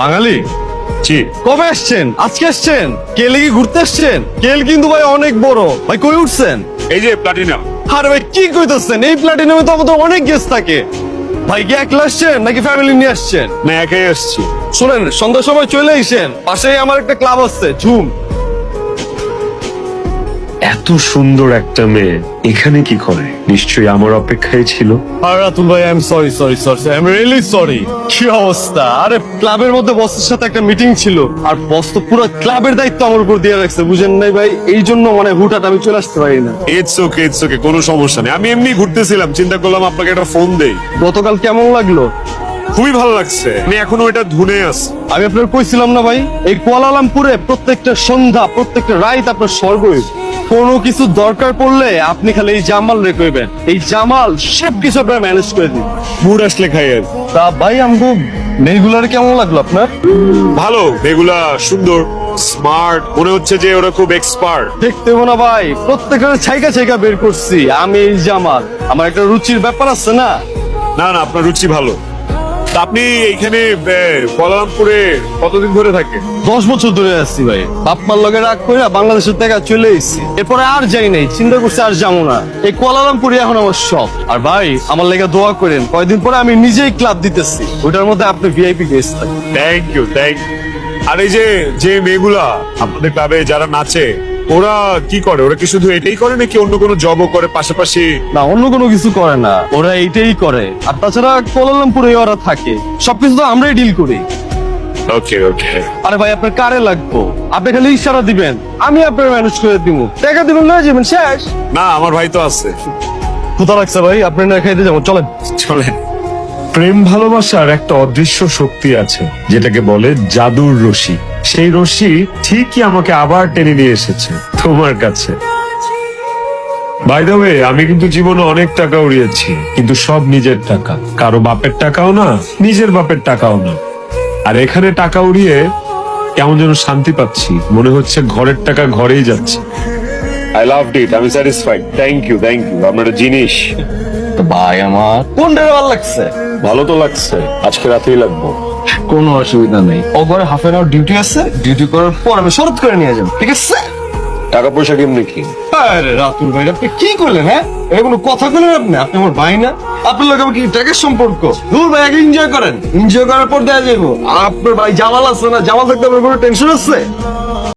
বাঙালি? জি কবে আসছেন? আজকে আসছেন? কেলে কি ঘুরতে আসছেন? কেল কিন্তু ভাই অনেক বড়। ভাই কই উঠছেন? এই যে প্লাটিনাম আরে ভাই কি কইতেছেন? এই প্লাটিনামে তো আমাদের অনেক গেস্ট থাকে। ভাই কি একলা আসছেন নাকি ফ্যামিলি নিয়ে আসছেন? না একাই আসছি। শুনেন সন্ধ্যার সময় চলে এসেন পাশেই আমার একটা ক্লাব আছে ঝুম। এত সুন্দর একটা মেয়ে। এখানে কি করে? নিশ্চয়ই আমার অপেক্ষায় ছিল। আর রাতুল ভাই I am sorry sorry sorry I am really sorry কি অবস্থা? আরে ক্লাবের মধ্যে বসের সাথে একটা মিটিং ছিল। আর বস তো পুরো ক্লাবের দায়িত্ব আমার উপর দিয়ে রাখছে বুঝেন নাই ভাই? এই জন্য মানে হুটাট আমি চলে আসতে পারি না। ইটস ওকে ইটস ওকে কোনো সমস্যা নেই। আমি এমনি ঘুরতেছিলাম চিন্তা করলাম আপনাকে একটা ফোন দেই। গতকাল কেমন লাগল? খুবই ভালো লাগছে। আমি এখনও এটা ধুনে আছি। আমি আপনার কইছিলাম না ভাই এই কুয়ালালামপুরে প্রত্যেকটা সন্ধ্যা প্রত্যেকটা রাত আপনার স্বর্গই কোনো কিছু দরকার পড়লে আপনি খালি এই জামাল রে কইবেন এই জামাল সব কিছু আপনার ম্যানেজ করে দিন মুড আসলে খাই আর তা ভাই আমগো মেয়েগুলার কেমন লাগল আপনার? ভালো এগুলা সুন্দর স্মার্ট মনে হচ্ছে যে ওরা খুব এক্সপার্ট দেখতে না ভাই প্রত্যেকের ছাইকা ছাইকা বের করছি আমি এই জামাল। আমার একটা রুচির ব্যাপার আছে না? না না আপনার রুচি ভালো। আপনি এইখানে কলামপুরে কতদিন ধরে থাকেন? দশ বছর ধরে আসছি ভাই। বাপমার লগে রাগ করে বাংলাদেশের টাকা চলে এসেছি। এরপরে আর যাই নাই চিন্তা করছি আর যাব না। এই কোয়ালালামপুরে এখন আমার শখ আর ভাই আমার লেগে দোয়া করেন কয়দিন পরে আমি নিজেই ক্লাব দিতেছি। ওটার মধ্যে আপনি ভিআইপি গেস্ট থাকবেন। থ্যাংক ইউ থ্যাংক আর এই যে যে মেয়েগুলা আপনাদের ক্লাবে যারা নাচে ওরা কি করে? ওরা কি শুধু এটাই করে নাকি অন্য কোনো জবও করে পাশাপাশি? না অন্য কোনো কিছু করে না। ওরা এইটাই করে। আর তাছাড়া কোয়ালালামপুরে ওরা থাকে। সবকিছু তো আমরাই ডিল করি। ওকে ওকে আরে ভাই আপনার কারে লাগবো? আপনি খালি ইশারা দিবেন। আমি আপনার ম্যানেজ করে দিব টাকা দিবেন লয়ে যাবেন শেষ। না আমার ভাই তো আছে। কোথা লাগছে ভাই আপনি না খাইতে যাব। চলেন। চলেন। প্রেম ভালোবাসার একটা অদৃশ্য শক্তি আছে যেটাকে বলে জাদুর রশি। সেই রশি ঠিকই আমাকে আবার টেনে নিয়ে এসেছে তোমার কাছে। বাই দ্য ওয়ে আমি কিন্তু জীবনে অনেক টাকা উড়িয়েছি কিন্তু সব নিজের টাকা। কারও বাপের টাকাও না নিজের বাপের টাকাও না। আর এখানে টাকা উড়িয়ে কেমন যেন শান্তি পাচ্ছি মনে হচ্ছে ঘরের টাকা ঘরেই যাচ্ছে। আই লাভ ইট আমি satisfied thank you thank you আপনার জিনিস। তো ভাই আমার। কোনটা ভালো লাগছে? ভালো তো লাগছে আজকে রাতেই লাগবো। কোনো অসুবিধা নেই। ও ঘরে হাফ এন আওয়ার ডিউটি আছে ডিউটি করার পর আমি শরৎ করে নিয়ে যাব ঠিক আছে? টাকা পয়সা কেমনি কি? আরে রাতুল ভাই আপনি কি করলেন হ্যাঁ? এটা কোনো কথা বলেন আপনি? আপনি আমার ভাই না? আপনার লোক আমার কি ট্যাগের সম্পর্ক? দূর ভাই আগে এনজয় করেন। এনজয় করার পর দেওয়া যাব আপনার ভাই জামাল আছে না? জামাল থাকতে আপনার কোনো টেনশন আছে?